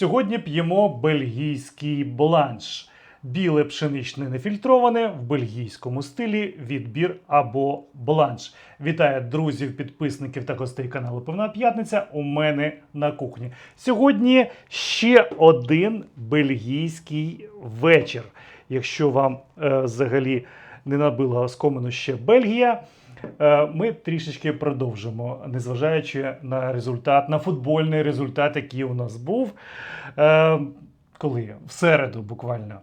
Сьогодні п'ємо бельгійський бланш. Біле пшеничне нефільтроване в бельгійському стилі відбір або бланш. Вітаю друзів, підписників та гостей каналу Певна П'ятниця. У мене на кухні. Сьогодні ще один бельгійський вечір. Якщо вам е, взагалі не набила оскомину ще Бельгія. Е, Ми трішечки продовжимо, незважаючи на результат, на футбольний результат, який у нас був. Е, Коли? В середу, буквально.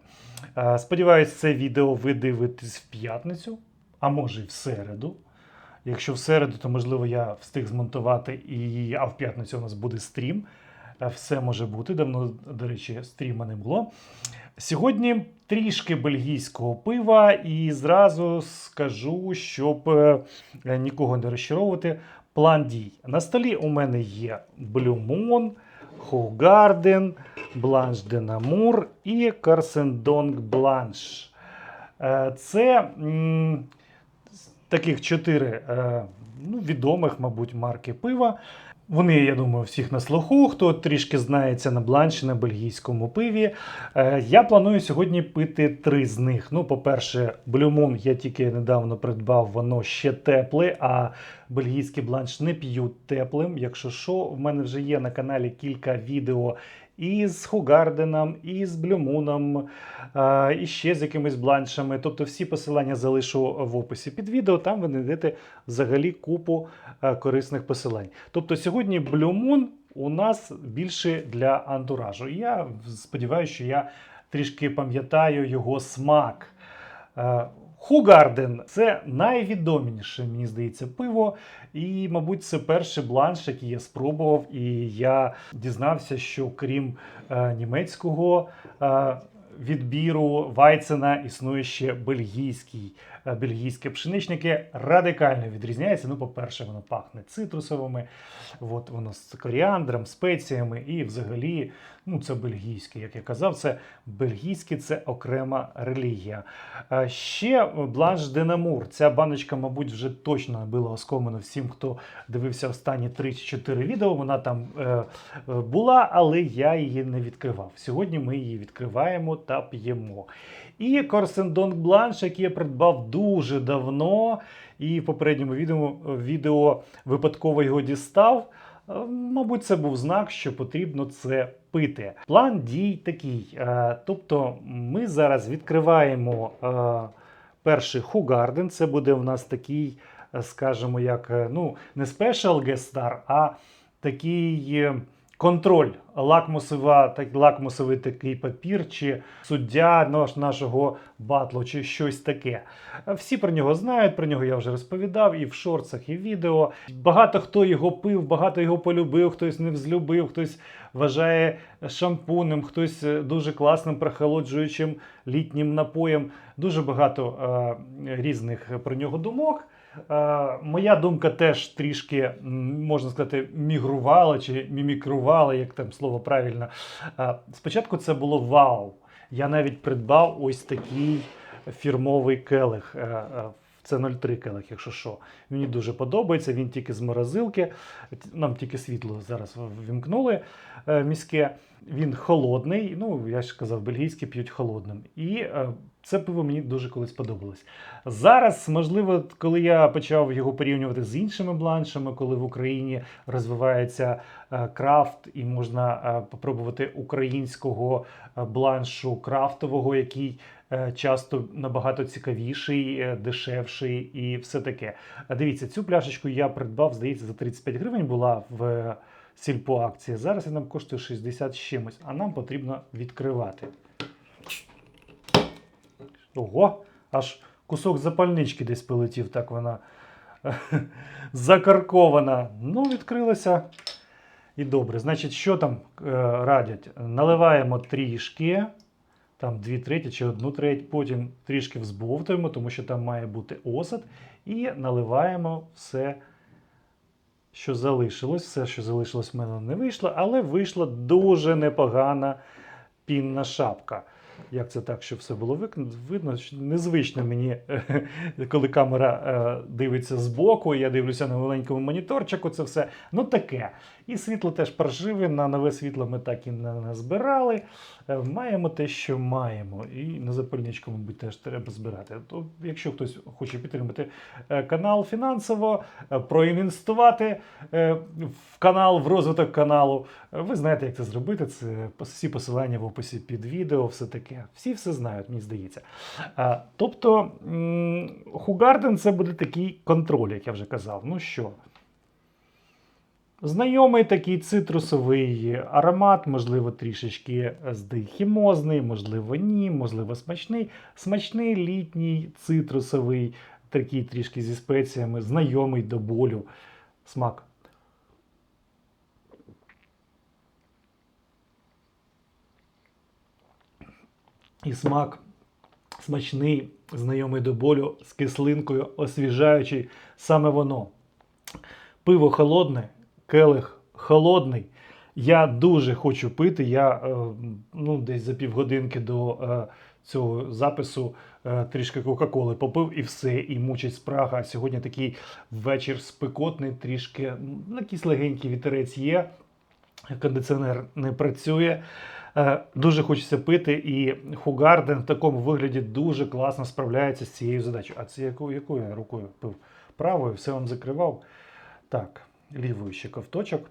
Е, Сподіваюсь, це відео ви дивитесь в п'ятницю, а може й в середу. Якщо в середу, то можливо я встиг змонтувати, і, а в п'ятницю у нас буде стрім. Е, Все може бути. Давно, до речі, стріма не було. Сьогодні трішки бельгійського пива, і зразу скажу, щоб е, нікого не розчаровувати. План дій. На столі у мене є Moon, Hoegaarden, Blanche de Namur і Карсендонг Blanche. Е, Це таких чотири ну, відомих, мабуть, марки пива. Вони, я думаю, всіх на слуху, хто трішки знається на бланші, на бельгійському пиві. Е, Я планую сьогодні пити три з них. Ну, по-перше, Blue я тільки недавно придбав, воно ще тепле, а бельгійський бланш не п'ють теплим. Якщо що, в мене вже є на каналі кілька відео і з Хугарденом, і з Блюмуном, е, і ще з якимись бланшами. Тобто всі посилання залишу в описі під відео. Там ви знайдете взагалі купу е, корисних посилань. Тобто сьогодні Блюмун у нас більше для антуражу. Я сподіваюся, що я трішки пам'ятаю його смак. Хугарден це найвідоміше, мені здається, пиво. І, мабуть, це перший бланш, який я спробував. І я дізнався, що крім е, німецького е, відбіру Вайцена існує ще бельгійський. Е, Бельгійське пшеничники радикально відрізняється. Ну, по-перше, воно пахне цитрусовими, от воно з коріандром, спеціями, і взагалі, ну, це бельгійське, як я казав, це бельгійське це окрема релігія. Е, Ще бланш де Намур. Ця баночка, мабуть, вже точно набила оскомину всім, хто дивився останні 3-4 відео. Вона там е, е, була, але я її не відкривав. Сьогодні ми її відкриваємо та п'ємо. І Корсендонг Бланш, який я придбав дуже давно, і в попередньому відео, відео випадково його дістав. Е, Мабуть, це був знак, що потрібно це пити. План дій такий. е, Тобто, ми зараз відкриваємо е, перший Хугарден. Це буде в нас такий, скажімо, як ну, не Guest Star, а такий контроль, лакмусова, так, лакмусовий такий папір, чи суддя наш, нашого батлу, чи щось таке. Всі про нього знають, про нього я вже розповідав і в шорцах, і в відео. Багато хто його пив, багато його полюбив, хтось не взлюбив, хтось вважає шампунем, хтось е, дуже класним прохолоджуючим літнім напоєм. Дуже багато е, різних про нього думок. Е, моя думка теж трішки, можна сказати, мігрувала чи мімікрувала, як там слово правильно. Е, спочатку це було вау. Я навіть придбав ось такий фірмовий келих. Е, Це 0,3 келих, якщо що. Мені дуже подобається. Він тільки з морозилки. Нам тільки світло зараз вімкнули е, міське. Він холодний. Ну, я ж казав, бельгійські п'ють холодним. І це пиво мені дуже колись подобалось. Зараз, можливо, коли я почав його порівнювати з іншими бланшами, коли в Україні розвивається е, крафт і можна е, попробувати українського е, бланшу крафтового, який часто набагато цікавіший, дешевший і все таке. Дивіться, цю пляшечку я придбав, здається, за 35 гривень була в сільпо акції. Зараз вона коштує 60 з чимось, а нам потрібно відкривати. Ого, аж кусок запальнички десь полетів, так вона закаркована. Ну, відкрилася. І добре. Значить, що там е, радять? Наливаємо трішки, там 2 треті чи 1 треть, потім трішки взбовтуємо, тому що там має бути осад. І наливаємо все, що залишилось. Все, що залишилось, в мене не вийшло, але вийшла дуже непогана пінна шапка. Як це так, щоб все було видно? Незвично мені, коли камера е, дивиться збоку, я дивлюся на маленькому моніторчику, це все. Ну таке. І світло теж паршиве, на нове світло ми так і не назбирали. Е, Маємо те, що маємо. І на запальничку, мабуть, теж треба збирати. То, якщо хтось хоче підтримати е, канал фінансово, проінвестувати в канал, в розвиток каналу, ви знаєте, як це зробити. Це всі посилання в описі під відео, все таке. Всі все знають, мені здається. А, тобто, Хугарден це буде такий контроль, як я вже казав. Ну що? Знайомий такий цитрусовий аромат, можливо, трішечки здихімозний, можливо, ні, можливо, смачний. Смачний літній цитрусовий, такий трішки зі спеціями, знайомий до болю. Смак. І смак смачний, знайомий до болю з кислинкою, освіжаючий. Саме воно. Пиво холодне, келих холодний. Я дуже хочу пити. Я е, ну, десь за півгодинки до е, цього запису е, трішки Кока-Коли попив і все, і мучить спрага. Сьогодні такий вечір спекотний, трішки ну, якийсь легенький вітерець є. Кондиціонер не працює. Е, Дуже хочеться пити, і Хугарден в такому вигляді дуже класно справляється з цією задачею. А це якою, якою я рукою пив? Правою, все вам закривав. Так, лівою ще ковточок.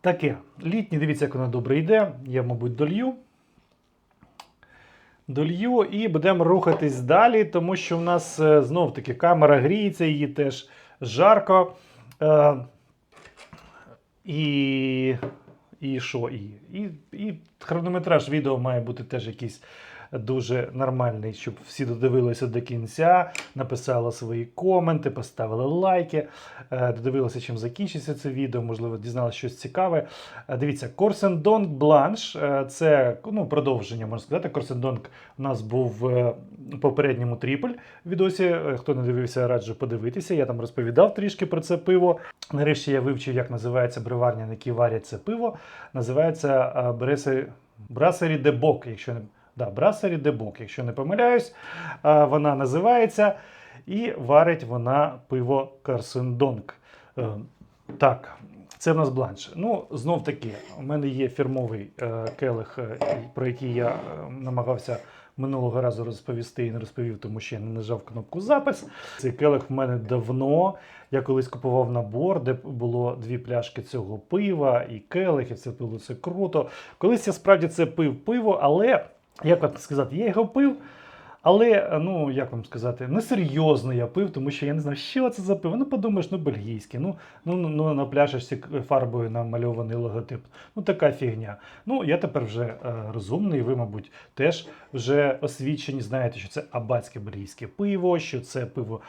Таке. Літнє, дивіться, як воно добре йде. Я, мабуть, долью. Долью і будемо рухатись далі, тому що в нас е, знов таки камера гріється, її теж жарко. І. І що? І, і, і хронометраж відео має бути теж якийсь дуже нормальний, щоб всі додивилися до кінця, написали свої коменти, поставили лайки, е, додивилися, чим закінчиться це відео, можливо, дізналися щось цікаве. Е, Дивіться, Корсендонг Бланш е, це ну, продовження, можна сказати. Корсендонг у нас був в попередньому тріпль відосі. Хто не дивився, раджу подивитися. Я там розповідав трішки про це пиво. Нарешті я вивчив, як називається бриварня, на якій варять це пиво. Називається Бресе- Брасері де Бок, якщо да, Брасері де Бок, якщо не помиляюсь, вона називається. І варить вона пиво Карсендонг. Е, Так, це в нас бланш. Ну, знов таки, у мене є фірмовий е, келих, е, про який я намагався минулого разу розповісти і не розповів, тому що я не нажав кнопку запис. Цей келих в мене давно. Я колись купував набор, де було дві пляшки цього пива і келих, і це було це круто. Колись я справді це пив пиво, але як сказати, я його пив. Але, ну, як вам сказати, несерйозно я пив, тому що я не знав, що це за пиво. Ну, подумаєш, ну, бельгійське, ну, ну, ну на пляшечці фарбою намальований логотип. Ну, така фігня. Ну, я тепер вже е, розумний, ви, мабуть, теж вже освічені, знаєте, що це абатське бельгійське пиво, що це пиво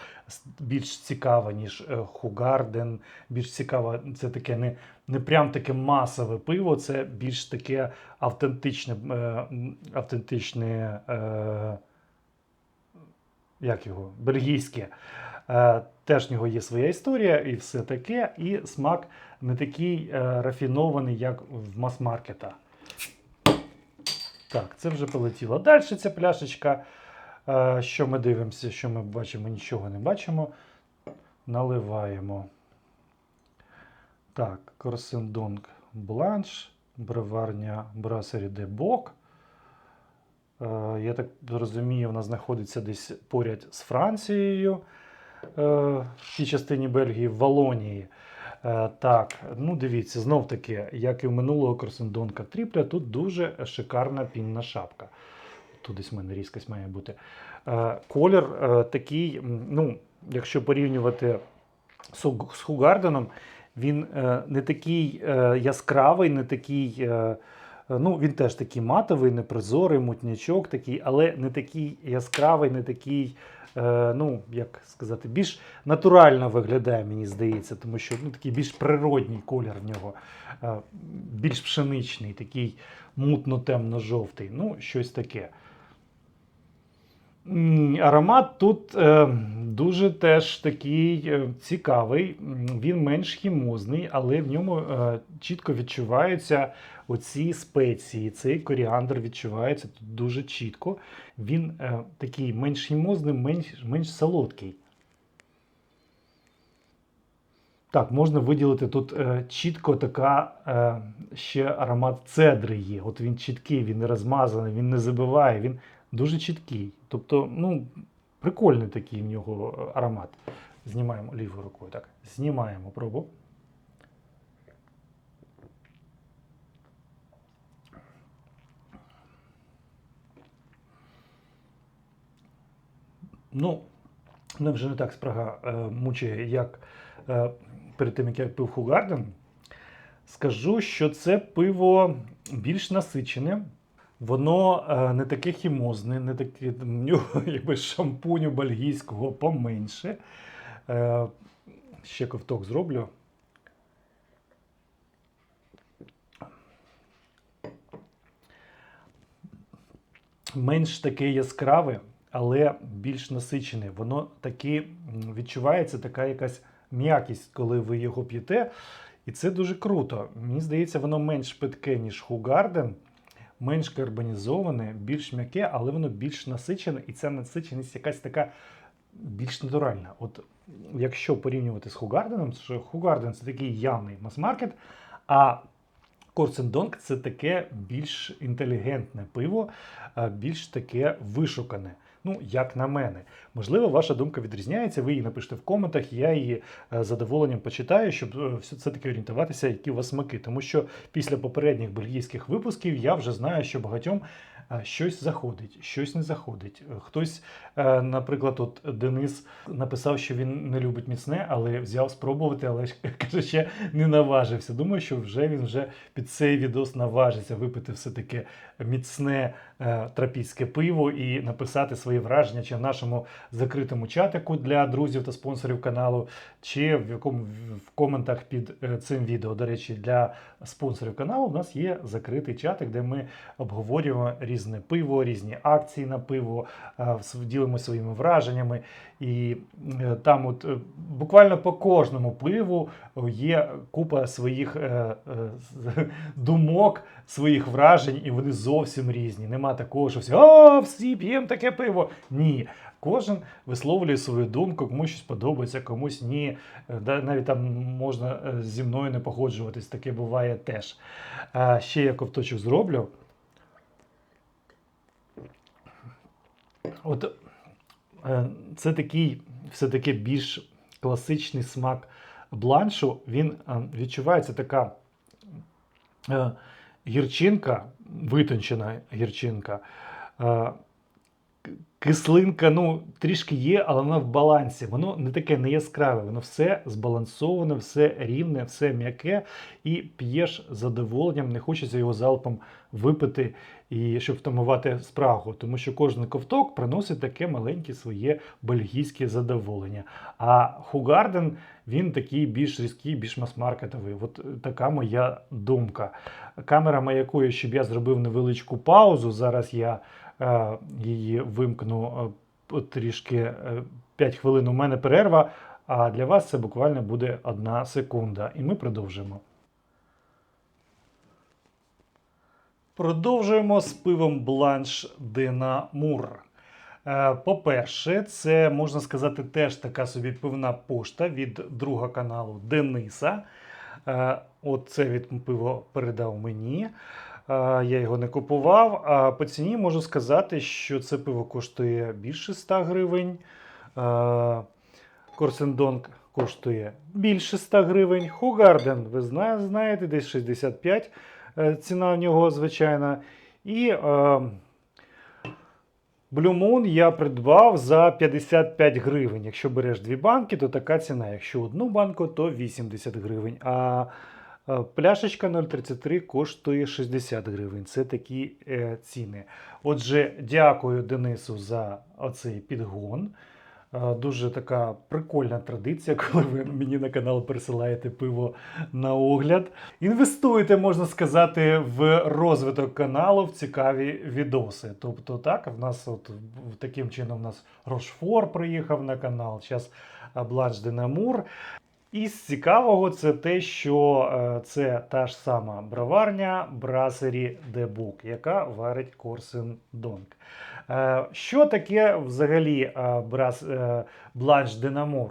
більш цікаве, ніж е, Хугарден, більш цікаве, це таке не, не прям таке масове пиво, це більш таке автентичне, е, автентичне. Е, як його, бельгійське. Е, теж в нього є своя історія і все таке, і смак не такий е, рафінований, як в мас-маркета. Так, це вже полетіло. Далі ця пляшечка. Е, що ми дивимося, що ми бачимо, нічого не бачимо. Наливаємо. Так, Корсендонг Бланш, броварня Брасері де Бок. Е, Я так розумію, вона знаходиться десь поряд з Францією, е, в тій частині Бельгії, в Валонії. Е, Так, ну дивіться, знов таки, як і в минулого Корсендонка Тріпля, тут дуже шикарна пінна шапка. Тут десь в мене різкость має бути. Колір такий, ну, якщо порівнювати з Хугарденом, він не такий яскравий, не такий. Е, Ну, він теж такий матовий, непрозорий, мутнячок такий, але не такий яскравий, не такий, е, ну, як сказати, більш натурально виглядає, мені здається, тому що ну, такий більш природній колір в нього, е, більш пшеничний, такий мутно-темно-жовтий. Ну, щось таке. Аромат тут е, дуже теж такий е, цікавий. Він менш хімозний, але в ньому е, чітко відчуваються оці спеції. Цей коріандр відчувається тут дуже чітко. Він такий менш хімозний, менш, менш солодкий. Так, можна виділити тут е, чітко така е, ще аромат цедри є. От він чіткий, він не розмазаний, він не забиває, він дуже чіткий. Тобто, ну, прикольний такий в нього е, аромат. Знімаємо лівою рукою. Так, знімаємо пробу. Ну, мене вже не так спрага е, мучає, як е, перед тим, як я пив Хугарден. Скажу, що це пиво більш насичене. Воно е, не таке хімозне, не таке якби шампуню бельгійського поменше. Е, ще ковток зроблю. Менш таке яскраве, але більш насичене. Воно таки відчувається така якась м'якість, коли ви його п'єте. І це дуже круто. Мені здається, воно менш питке, ніж Хугарден, менш карбонізоване, більш м'яке, але воно більш насичене, і ця насиченість якась така більш натуральна. От якщо порівнювати з Хугарденом, що Хугарден це такий явний мас-маркет, а Корсендонг це таке більш інтелігентне пиво, більш таке вишукане. Ну, як на мене. Можливо, ваша думка відрізняється, ви її напишете в коментах, я її е, задоволенням почитаю, щоб е, все-таки орієнтуватися, які у вас смаки. Тому що після попередніх бельгійських випусків я вже знаю, що багатьом е, щось заходить, щось не заходить. Хтось, наприклад, от Денис написав, що він не любить міцне, але взяв спробувати, але каже, ще не наважився. Думаю, що вже він вже під цей відос наважиться випити все таке міцне трапійське пиво і написати свої враження чи в нашому закритому чатику для друзів та спонсорів каналу, чи в якому в коментах під е, цим відео. До речі, для спонсорів каналу у нас є закритий чатик, де ми обговорюємо різне пиво, різні акції на пиво, е, ділимося своїми враженнями. І е, там, от е, буквально по кожному пиву є купа своїх е, е, думок, своїх вражень, і вони зовсім різні. Нема такого, що всі, а, всі п'ємо таке пиво. Ні. Кожен висловлює свою думку, комусь щось подобається, комусь ні. Е, Навіть там можна е, зі мною не погоджуватись, таке буває теж. А ще я ковточок зроблю. От е, це такий все-таки більш класичний смак бланшу. Він відчувається така гірчинка, витончена гірчинка. Е, Кислинка, ну, трішки є, але вона в балансі. Воно не таке не яскраве, воно все збалансоване, все рівне, все м'яке, і п'єш задоволенням, не хочеться його залпом випити, і щоб втамувати спрагу, тому що кожен ковток приносить таке маленьке своє бельгійське задоволення. А Хугарден він такий більш різкий, більш мас-маркетовий. От е, така моя думка. Камера маякує, щоб я зробив невеличку паузу. Зараз я е, її вимкну е, трішки е, 5 хвилин. У мене перерва. А для вас це буквально буде одна секунда. І ми продовжимо. Продовжуємо з пивом Бланш Дена Мур. Е, По-перше, це можна сказати теж така собі пивна пошта від друга каналу Дениса. Е, От це від пиво передав мені. Е, Я його не купував. А по ціні можу сказати, що це пиво коштує більше 100 гривень. Корсендонг коштує більше 100 гривень. Хугарден, ви знаєте, десь 65 е, ціна в нього звичайна. І е, Blue Moon я придбав за 55 гривень. Якщо береш дві банки, то така ціна. Якщо одну банку, то 80 гривень. А е, пляшечка 0,33 коштує 60 гривень. Це такі е, ціни. Отже, дякую Денису за оцей підгон. Е, Дуже така прикольна традиція, коли ви мені на канал присилаєте пиво на огляд. Інвестуєте, можна сказати, в розвиток каналу, в цікаві відоси. Тобто, так, в нас от таким чином у нас Рошфор приїхав на канал, зараз Бланш де Намур. І з цікавого це те, що е, це та ж сама броварня de Buc, яка варить Корсен Донг. Е, Що таке взагалі е, е, Бланш де Намур?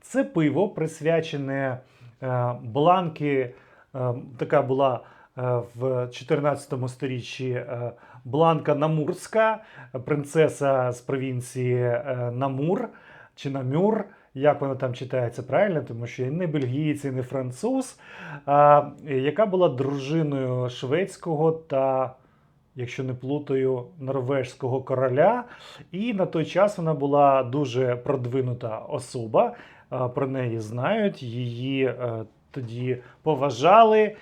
Це пиво присвячене бланки. Така була в 14 сторіччі Бланка Намурська, принцеса з провінції Намур чи Намюр. Як вона там читається правильно, тому що я не бельгієць і не француз, а, яка була дружиною шведського та, якщо не плутаю, норвежського короля. І на той час вона була дуже продвинута особа. Про неї знають, її е, тоді поважали.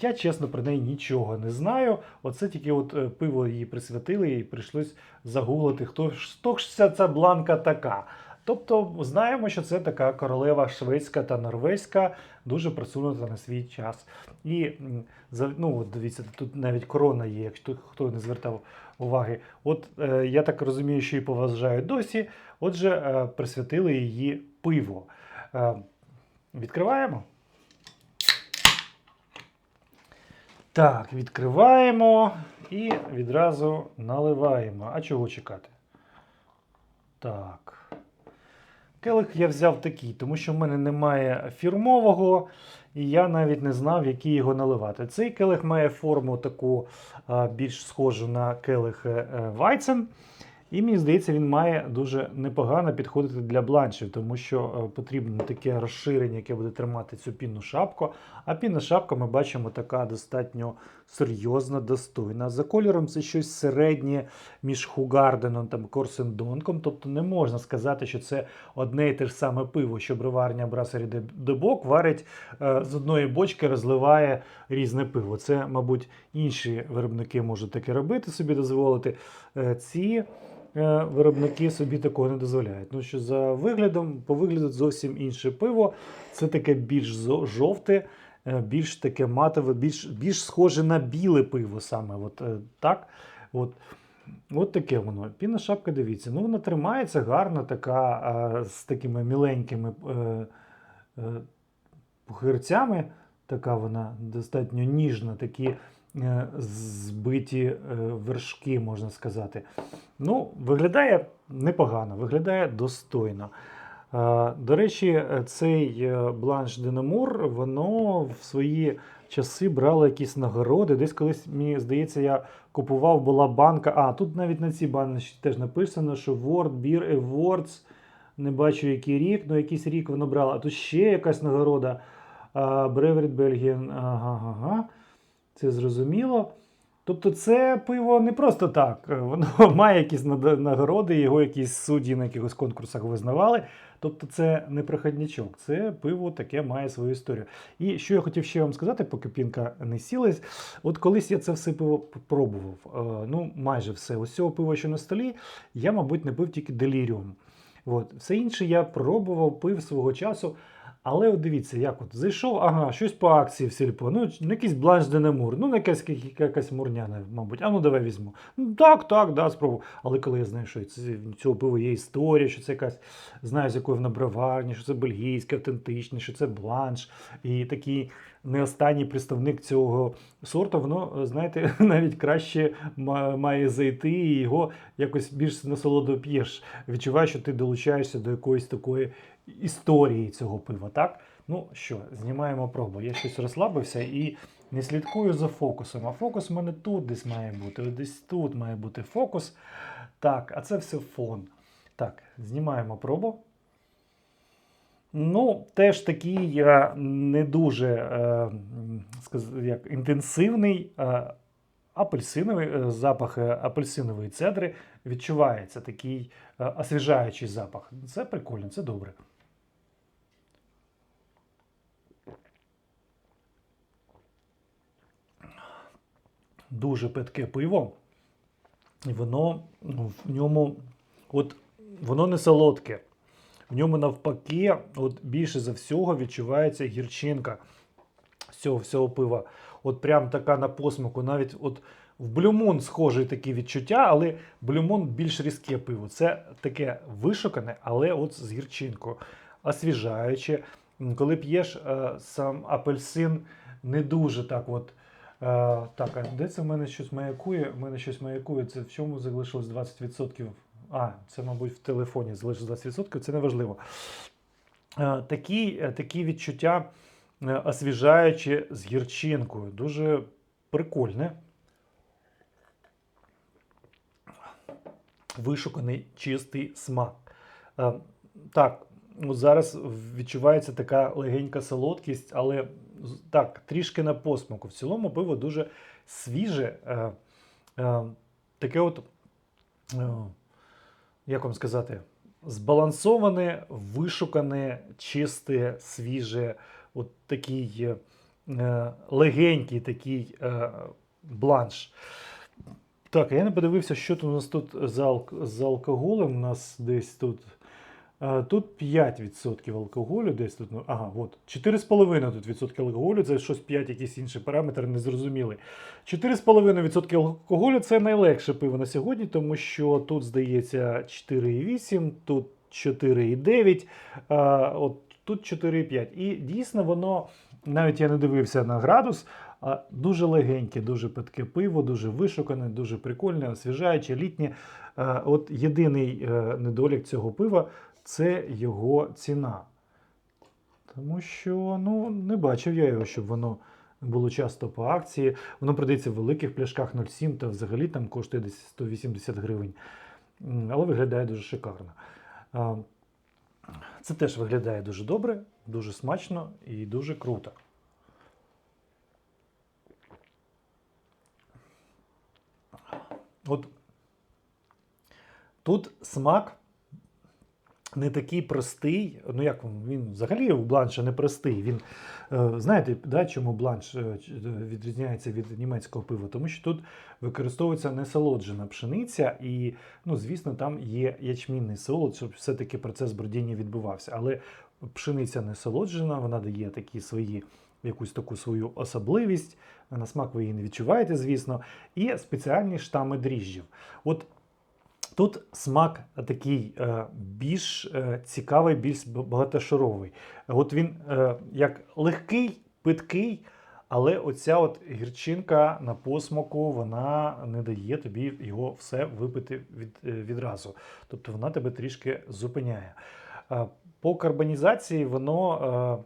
Я чесно про неї нічого не знаю. Оце тільки от е, пиво її присвятили, і прийшлось загуглити, хто хто ж ця, ця бланка така. Тобто знаємо, що це така королева шведська та норвезька, дуже просунута на свій час. І ну, дивіться, тут навіть корона є, якщо хто не звертав уваги. От е, я так розумію, що її поважають досі. Отже, е, присвятили її пиво. Е, відкриваємо. Так, відкриваємо і відразу наливаємо. А чого чекати? Так. Келих я взяв такий, тому що в мене немає фірмового, і я навіть не знав, який його наливати. Цей келих має форму таку більш схожу на келих е, е, Вайцен. І мені здається, він має дуже непогано підходити для бланшів, тому що е, потрібно таке розширення, яке буде тримати цю пінну шапку. А пінна шапка, ми бачимо, така достатньо серйозна, достойна. За кольором це щось середнє між Хугарденом та Корсендонком. Тобто не можна сказати, що це одне і те ж саме пиво, що броварня Брасері Дебок варить е, з одної бочки, розливає різне пиво. Це, мабуть, інші виробники можуть таке робити, собі дозволити. Е, Ці е, виробники собі такого не дозволяють. Ну що за виглядом, по вигляду зовсім інше пиво. Це таке більш жовте, більш таке матове, більш, більш схоже на біле пиво саме. От, е, так? От. От таке воно. Пінна шапка, дивіться. Ну, вона тримається гарно, така з такими міленькими е, е, пухирцями. Така вона достатньо ніжна, такі е, збиті е, вершки, можна сказати. Ну, виглядає непогано, виглядає достойно. Е, До речі, е, цей е, бланш Динамур, воно в свої часи брало якісь нагороди. Десь колись, мені здається, я купував, була банка. А, тут навіть на цій баночці теж написано, що World Beer Awards. Не бачу, який рік, але якийсь рік воно брало. А тут ще якась нагорода. Бреврід Бельгіан. Ага, ага. Це зрозуміло. Тобто це пиво не просто так. е, Воно має якісь нагороди, його якісь судді на якихось конкурсах визнавали. Тобто це не проходнячок, це пиво таке має свою історію. І що я хотів ще вам сказати, поки пінка не сілась. От колись я це все пиво пробував. Е, Ну, майже все. Ось цього пива, що на столі, я, мабуть, не пив тільки деліріум. От. Все інше я пробував, пив свого часу. Але от дивіться, як от зайшов, ага, щось по акції в сільпо. Ну, якийсь бланш де Немур, ну, якась, якась мурняна, мабуть. А ну давай візьму. Ну, так, так, да, спробую. Але коли я знаю, що в цього пива є історія, що це якась, знаю, з якої вона броварні, що це бельгійське, автентичне, що це бланш. І такий не останній представник цього сорту, воно, знаєте, навіть краще має зайти і його якось більш насолодо п'єш. Відчуваєш, що ти долучаєшся до якоїсь такої історії цього пива, так? Ну що, знімаємо пробу. Я щось розслабився і не слідкую за фокусом. А фокус в мене тут десь має бути. Десь тут має бути фокус. Так, а це все фон. Так, знімаємо пробу. Ну, теж такий е, не дуже е, як, інтенсивний е, апельсиновий е, запах е, апельсинової цедри відчувається такий е, освіжаючий запах. Це прикольно, це добре. Дуже питке пиво, і воно ну, в ньому, от воно не солодке. В ньому навпаки, от більше за всього відчувається гірчинка цього всього пива. От прям така на посмаку. Навіть от в блюмон схожі такі відчуття, але блюмон більш різке пиво. Це таке вишукане, але от з гірчинкою. Освіжаюче. Коли п'єш е, сам апельсин, не дуже так от. Е, так, а де це в мене щось маякує? У мене щось маякує. Це в чому залишилось 20%? А, це, мабуть, в телефоні залишилось 20%, це не важливо. Е, такі, е, такі відчуття освіжаючі з гірчинкою. Дуже прикольне. Вишуканий чистий смак. Так, ну зараз відчувається така легенька солодкість, але так, трішки на посмаку. В цілому пиво дуже свіже. е, е, Таке от, е, як вам сказати, збалансоване, вишукане, чисте, свіже, от такий е, легенький такий е, бланш. Так, я не подивився, що тут у нас тут за, за алкоголем. У нас десь тут. Е, Тут 5% алкоголю, десь тут. ну, Ага, от. 4,5 тут відсотки алкоголю, це щось 5, якийсь інший параметр, незрозумілий. 4,5% алкоголю це найлегше пиво на сьогодні, тому що тут, здається, 4,8, тут 4,9, а, от тут 4,5. І дійсно воно, навіть я не дивився на градус, а дуже легеньке, дуже питке пиво, дуже вишукане, дуже прикольне, освіжаюче, літнє. Е, От єдиний е, недолік цього пива це його ціна. Тому що ну, не бачив я його, щоб воно було часто по акції. Воно продається в великих пляшках 0,7 та взагалі там коштує десь 180 гривень. Але виглядає дуже шикарно. Це теж виглядає дуже добре, дуже смачно і дуже круто. От тут смак не такий простий. Ну як він, взагалі у бланша не простий. Він, е, знаєте, да, чому бланш е, е, відрізняється від німецького пива? Тому що тут використовується несолоджена пшениця, і, ну, звісно, там є ячмінний солод, щоб все-таки процес бродіння відбувався. Але пшениця не солоджена, вона дає такі свої. Якусь таку свою особливість, на смак ви її не відчуваєте, звісно, і спеціальні штами дріжджів. От Тут смак такий е, більш е, цікавий, більш багатошаровий. От він е, як легкий, питкий, але оця от гірчинка на посмаку вона не дає тобі його все випити від, відразу. Тобто вона тебе трішки зупиняє. По карбонізації воно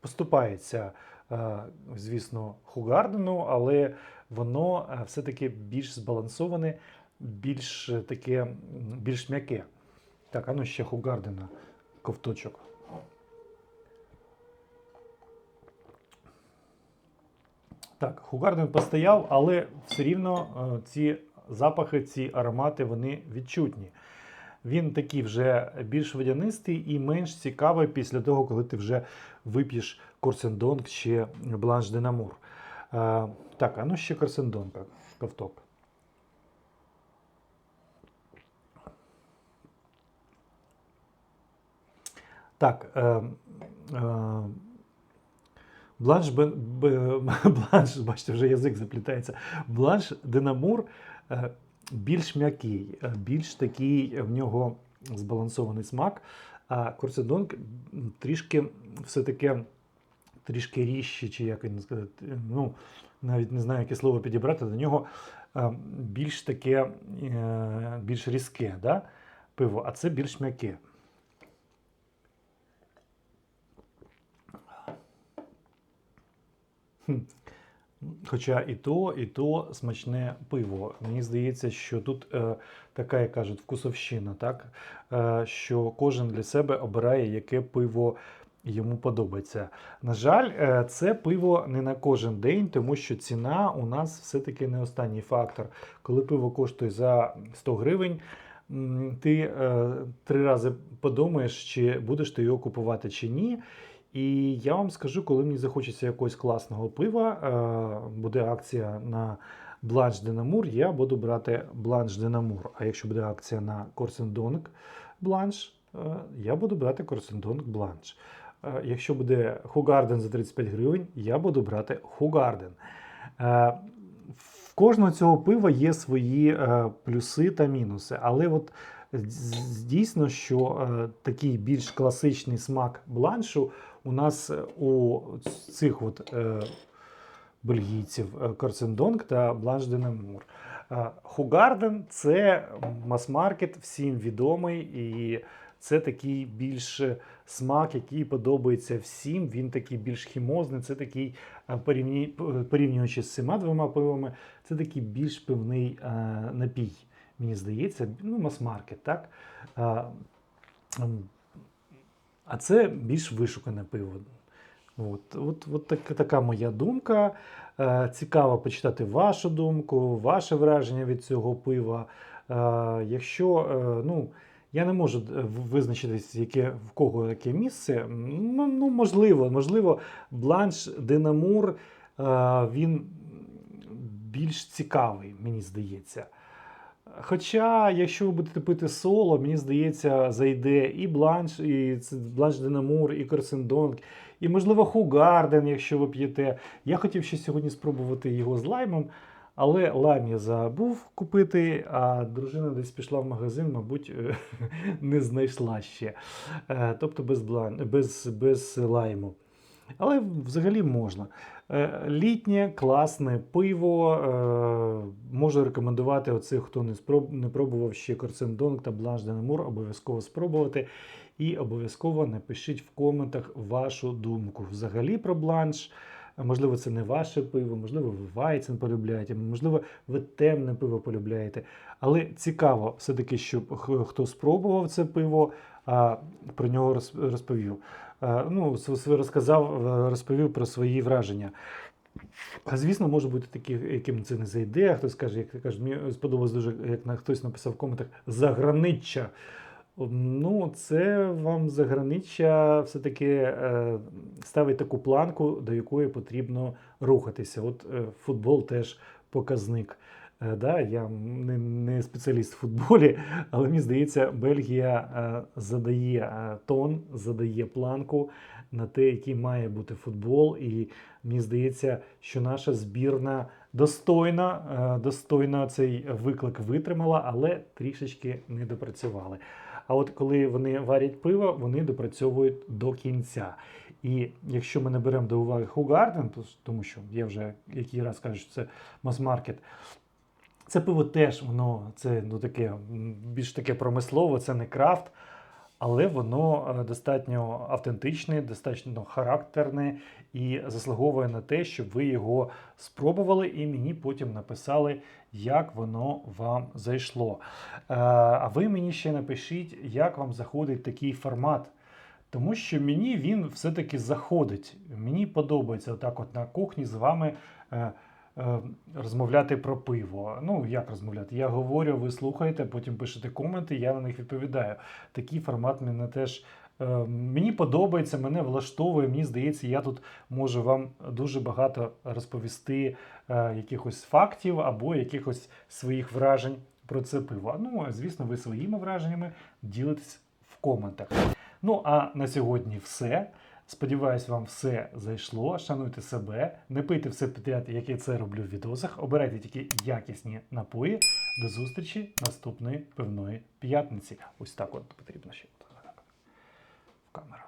поступається, звісно, Хугардену, але воно все-таки більш збалансоване, більш таке, більш м'яке. Так, а ну ще Хугардена ковточок. Так, Хугарден постояв, але все рівно е, ці запахи, ці аромати, вони відчутні. Він такий вже більш водянистий і менш цікавий після того, коли ти вже вип'єш Корсендонг чи Бланш де Намур. Е, так, а ну ще Корсендонг, ковток. Так. Е, е, Бланш, Бен- Бланш, бачите, вже язик заплітається. Бланш Денамур е, більш м'який, е, більш такий в нього збалансований смак. А Корседонг м, трішки все-таки трішки ріжче, чи як він сказати, ну, навіть не знаю, яке слово підібрати, до нього е, більш таке, е, більш різке да? пиво, а це більш м'яке. Хоча і то, і то смачне пиво. Мені здається, що тут е, така, як кажуть, вкусовщина, так? Е, що кожен для себе обирає, яке пиво йому подобається. На жаль, е, це пиво не на кожен день, тому що ціна у нас все-таки не останній фактор. Коли пиво коштує за 100 гривень, ти е, три рази подумаєш, чи будеш ти його купувати чи ні. І я вам скажу, коли мені захочеться якогось класного пива, е, буде акція на Бланш де Намур, я буду брати Бланш де Намур. А якщо буде акція на Корсендонг Бланш, е, я буду брати Корсендонг Бланш. Е, Якщо буде Хугарден за 35 гривень, я буду брати Хугарден. В кожного цього пива є свої плюси та мінуси. Але от дійсно, що такий більш класичний смак бланшу у нас е, у цих от, е, бельгійців е, Корсендонг та Бланш де Намур. Е, Хугарден це мас-маркет, всім відомий, і це такий більш смак, який подобається всім. Він такий більш хімозний. Це такий порівнюючи з цими двома пивами, це такий більш пивний напій. Мені здається, ну, мас-маркет, так? А, це більш вишукане пиво. От, от, от так, така моя думка. Е, цікаво почитати вашу думку, ваше враження від цього пива. Е, якщо е, ну, я не можу е, визначитись, яке в кого яке місце. Ну, ну можливо, можливо, бланш Динамур е, він більш цікавий, мені здається. Хоча, якщо ви будете пити соло, мені здається, зайде і бланш, і бланш Динамур, і Корсендонг, і, можливо, Хугарден, якщо ви п'єте. Я хотів ще сьогодні спробувати його з лаймом, але лайм я забув купити, а дружина десь пішла в магазин, мабуть, е, не знайшла ще. Е, Тобто без, блан... без, без лайму. Але взагалі можна. Е, Літнє, класне пиво. е, Можу рекомендувати оцих, хто не, спроб... не пробував ще Корсендонг та Бланш де Намур, обов'язково спробувати. І обов'язково напишіть в коментах вашу думку. Взагалі про бланш. Можливо, це не ваше пиво, можливо, ви Вайцен полюбляєте, можливо, ви темне пиво полюбляєте. Але цікаво все-таки, щоб хто спробував це пиво, про нього розповів. Е, Ну, розказав, е, розповів про свої враження. А, Звісно, може бути такі, яким це не зайде. Хтось каже, як кажуть, мені сподобалось дуже, як хтось написав в коментах заграниччя. Ну, це вам заграниччя все-таки е, ставить таку планку, до якої потрібно рухатися. От футбол теж показник. Е, да, я не, не спеціаліст в футболі, але мені здається, Бельгія е, задає е, тон, задає планку на те, який має бути футбол. І мені здається, що наша збірна достойна, достойно цей виклик витримала, але трішечки не допрацювали. А от коли вони варять пиво, вони допрацьовують до кінця. І якщо ми не беремо до уваги Хугарден, тому що я вже який раз кажу, що це мас-маркет, це пиво теж воно це ну, таке більш таке промислове, це не крафт, але воно е, достатньо автентичне, достатньо характерне і заслуговує на те, щоб ви його спробували і мені потім написали, як воно вам зайшло. Е, А ви мені ще напишіть, як вам заходить такий формат. Тому що мені він все-таки заходить. Мені подобається отак от на кухні з вами е, розмовляти про пиво. Ну, як розмовляти? Я говорю, ви слухаєте, потім пишете коменти, я на них відповідаю. Такий формат мене теж. е, Мені подобається, мене влаштовує. Мені здається, я тут можу вам дуже багато розповісти е, якихось фактів або якихось своїх вражень про це пиво. Ну, звісно, ви своїми враженнями ділитесь в коментах. Ну а на сьогодні все. Сподіваюсь, вам все зайшло. Шануйте себе, не пийте все підряд, як я це роблю в відосах. Обирайте тільки якісні напої. До зустрічі наступної пивної п'ятниці. Ось так от потрібно ще в камеру.